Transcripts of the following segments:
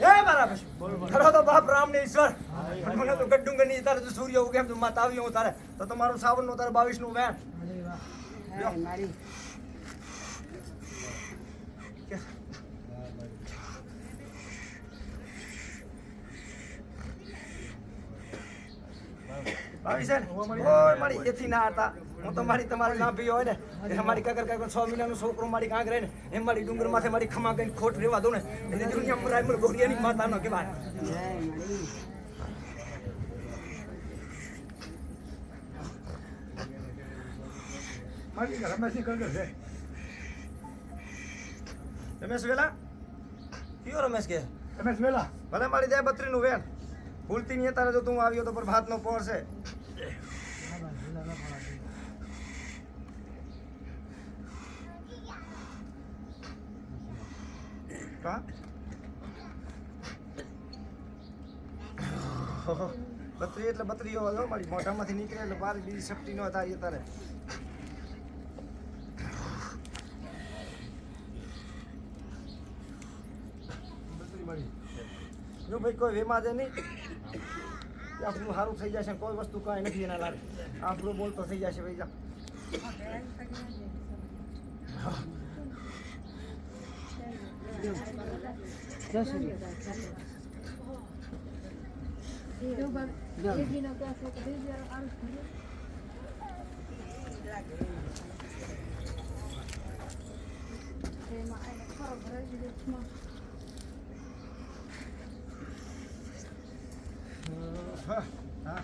હે મારા પશુ ખરો તો બાપ રામ ને ઈશ્વર મને તો તારે તો સૂર્ય ઉગે એમ તો માતા આવી હું તારે. તો તમારું સાવનનું તારે બાવીસનું? વેણ બાવીસ મારી એથી ના હતા. હું તમારી મારી તમારી લાંબી હોય ને એટલે મારી કાકર કાકર છ મહિનાનું છોકરો મારી કાંક રહે ને એમ મારી ડુંગર માથે મારી ખમા કઈ ખોટ રેવા દઉં ને એટલે દુનિયા મરાય ગોરિયાની માતાનો કહેવાય. મારી મારી રમેશની કરગર છે. રમેશ વેલા? કયો રમેશ કે? રમેશ વેલા? ભલે મારી જાય બત્રી વેણ. ભૂલતી નહીં તારે જો તું આવ્યો તો પર ભાત નો પોર છે કા બત્રી એટલે બત્રીઓ હતો મારી મોઢામાંથી નીકળે એટલે બાર બીજી શક્તિ નો બત્રી મારી. જો ભાઈ, કોઈ વેમા દે નહીં આપણું સારું થઈ જશે કોઈ વસ્તુ કાંઈ નથી એના લાગે આપણું બોલતો થઈ જશે ભાઈ, જા. જય શ્રી હા હા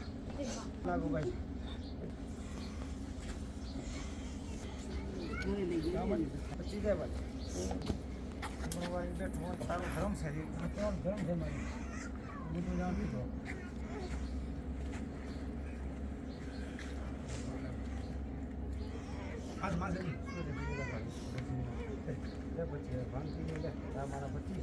મોબાઈલ બેઠો હોત તારું ધરમ છે. કોણ ધર્મ છે મારી બધું નામ લીધો હાથ માથે પછી આ મારા પછી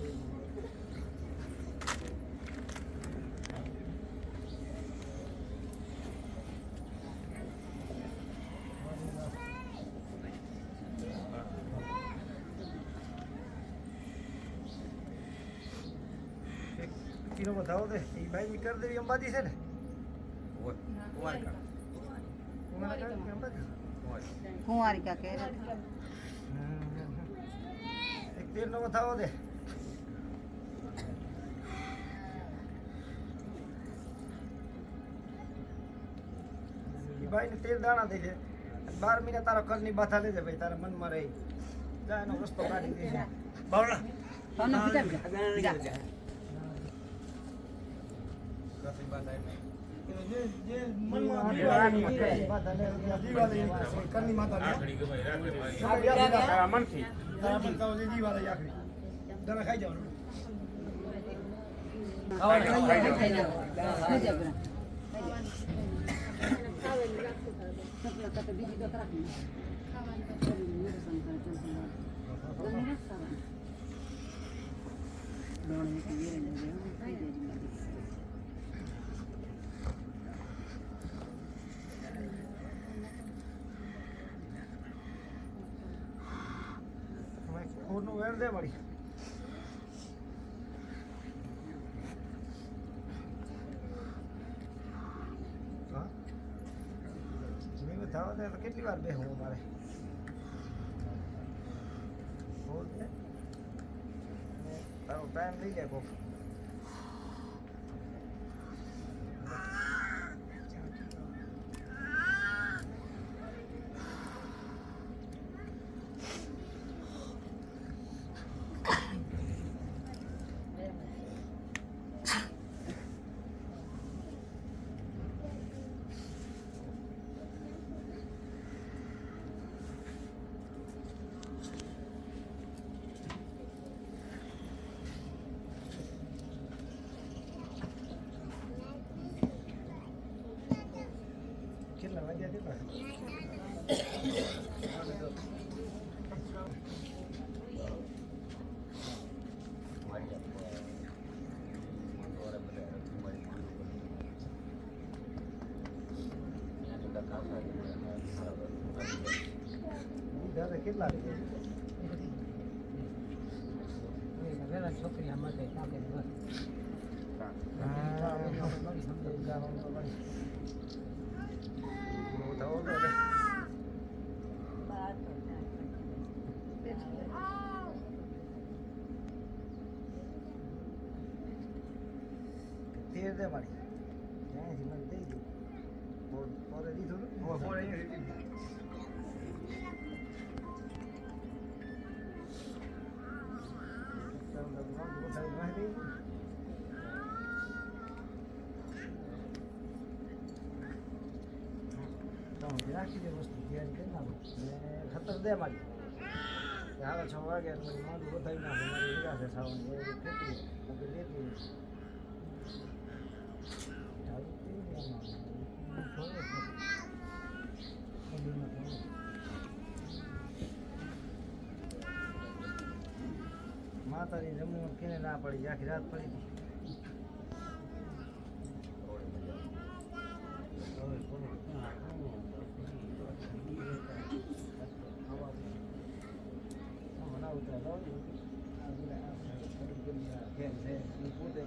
કિલો બતાવો દે એ ભાઈ નીકળ દેવી અંબાજી છે ને? કુંવારિકા. કે એક તેલ નો બતાવો દે ઈ ભાઈ ને તેલ દાણા દઈ છે. બાર મહિના તારા ઘરની બાથા લેજે ભાઈ તારા મનમાં રહી. જા એનો રસ્તો કાઢી દેજે બાવળા તને પીતા પીતા જા. જે જે મનમાં દિવાળી દિવાળી બાથા લે દિવાળી ખાઈ જાઓ, ખાઈ જાઓ. ખાઈ જાઓ બરા. ખાઈ જાઓ. સપના કરતા બીજી તો ખરાબ નહીં. શરીરનું નિરસન કરે, ચલસન કરે. ગમે ને ખાવાનું. દોણ વીટી વેરે લઈ જાય, ખાઈ જાય જિંદગી. ફૂડનું વેણ દે મળી હા મેં બતાવો દે તો કેટલી વાર બેહું મારે બોલ દે તારો ટાઈમ લઈ લે કોક કેટલા દાદા કેટલા વાગ્યા મારા છોકરી આમાં કઈ કાકે બસ તેર દે મારી ત્યાંથી મને દઈ દઉં બોલ પોરે દીધું ને હવે ફોન અહીંયા રેડી. રાખી દે વસ્તુ તૈયારી કરી નાખો ને ખતર દે મારી હાલો છ વાગે પછી માંડું માતાની જમવાનું કેને ના પડી આખી રાત પડી પોતે